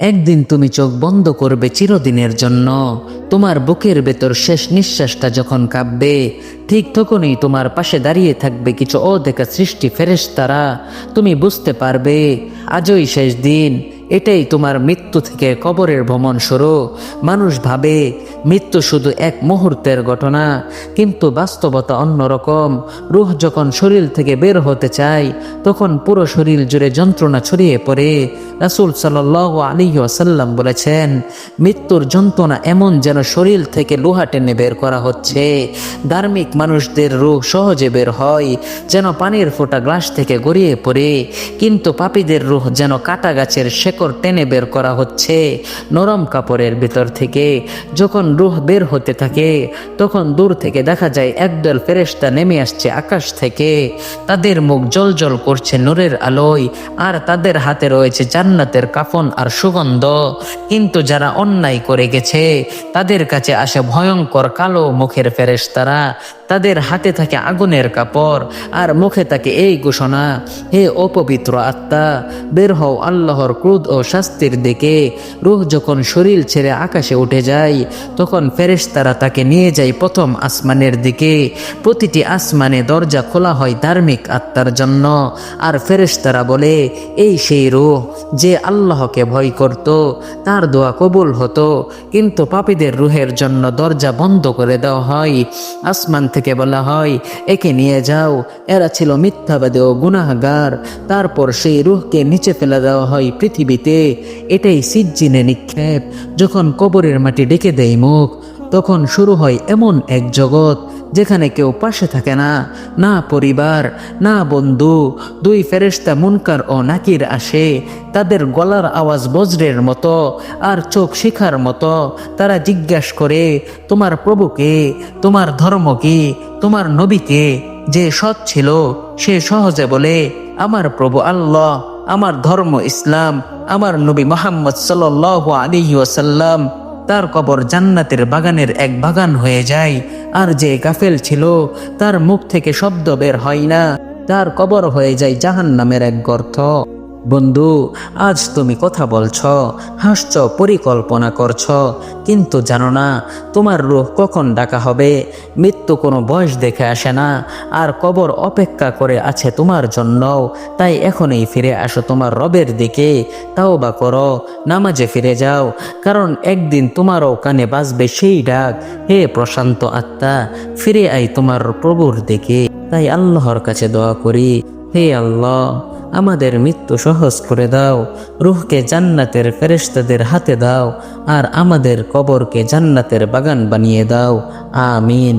একদিন তুমি চোখ বন্ধ করবে চিরদিনের জন্য। তোমার বুকের ভেতর শেষ নিঃশ্বাসটা যখন কাঁপবে, ঠিক তখনই তোমার পাশে দাঁড়িয়ে থাকবে কিছু অদেখা সৃষ্টি ফেরেশতারা। তুমি বুঝতে পারবে, আজই শেষ দিন এটাই তোমার মৃত্যু থেকে কবরের ভ্রমণ শুরু। মানুষ ভাবে, মৃত্যু শুধু এক মুহূর্তের ঘটনা, কিন্তু বাস্তবতা অন্যরকম। রুহ যখন শরীর থেকে বের হতে চায়, তখন পুরো শরীর জুড়ে যন্ত্রণা ছড়িয়ে পড়ে। রাসুল সাল্লাহ আলী আসাল্লাম বলেছেন, মৃত্যুর যন্ত্রণা এমন যেন শরীর থেকে লোহা টেনে বের করা হচ্ছে। ধার্মিক মানুষদের রুহ সহজে বের হয়, যেন পানির ফোঁটা গ্লাস থেকে গড়িয়ে পড়ে, কিন্তু পাপীদের রুহ যেন কাটা গাছের শেকড় টেনে বের করা হচ্ছে। নরম কাপড়ের ভেতর থেকে যখন রুহ বের হতে থাকে, তখন দূর থেকে দেখা যায় একদল ফেরেশতা নেমে আসছে আকাশ থেকে। তাদের মুখ জল জল করছে নূরের আলোয়, আর তাদের হাতে রয়েছে জান্নাতের কাফন আর সুগন্ধ। কিন্তু যারা অন্যায় করে গেছে, তাদের কাছে আসে ভয়ঙ্কর কালো মুখের ফেরেশতারা। তাদের হাতে থাকে আগুনের কাপড় আর মুখে থাকে এই ঘোষণা। হে অপবিত্র আত্মা, বের হও আল্লাহর ক্রোধ ও শাস্তির দিকে। রুহ যখন শরীর ছেড়ে আকাশে উঠে যায়, তখন ফেরেশতারা তাকে নিয়ে যায় প্রথম আসমানের দিকে। প্রতিটি আসমানে দরজা খোলা হয় ধার্মিক আত্মার জন্য। আর ফেরেশতারা বলে, এই সেই রুহ যে আল্লাহকে ভয় করত, তার দোয়া কবুল হতো। কিন্তু পাপীদের রুহের জন্য দরজা বন্ধ করে দেওয়া হয়। আসমান থেকে বলা হয়, একে নিয়ে যাও। এরা ছিল মিথ্যাবাদী ও গুনাহগার। তারপর সেই রুহকে নিচে ফেলে দেওয়া হয় পৃথিবীতে। এটাই সিজ্জিনে নিক্ষেপ। যখন কবরের মাটি ডেকে দেয় মুখ তখন শুরু হয় এমন এক জগৎ যেখানে কেউ পাশে থাকে না না পরিবার, না বন্ধু। দুই ফেরেশতা মুনকার ও নাকির আসে, তাদের গলার আওয়াজ বজ্রের মতো আর চোখ শিখার মতো। তারা জিজ্ঞাসা করে, তোমার প্রভুকে তোমার ধর্ম কি? তোমার নবীকে যে সৎ ছিল, সে সহজে বলে, আমার প্রভু আল্লাহ, আমার ধর্ম ইসলাম, আমার নবী মোহাম্মদ সাল আলী ওয়াসাল্লাম তার কবর জান্নাতের বাগানের এক বাগান হয়ে যায়। আর যে গাফেল ছিল, তার মুখ থেকে শব্দ বের হয় না। তার কবর হয়ে যায় জাহান নামের এক গর্ত। বন্ধু, আজ তুমি কথা বলছ, হাসছ, পরিকল্পনা করছ, কিন্তু জানো না, তোমার রূহ কখন ডাকা হবে? মৃত্যু কোনো বয়স দেখে আসে না, আর কবর অপেক্ষা করে আছে তোমার জন্য তাই এখনই ফিরে আসো তোমার রবের দিকে তাও বা করো, নামাজে ফিরে যাও, কারণ একদিন তোমারও কানে বাজবে সেই ডাক, হে প্রশান্ত আত্মা, ফিরে আই তোমার প্রভুর দিকে, তাই আল্লাহর কাছে দোয়া করি, হে আল্লাহ। আমাদের মৃত্যু সহজ করে দাও। রুহকে জান্নাতের ফেরেস্তাদের হাতে দাও। আর আমাদের কবরকে জান্নাতের বাগান বানিয়ে দাও। আমিন।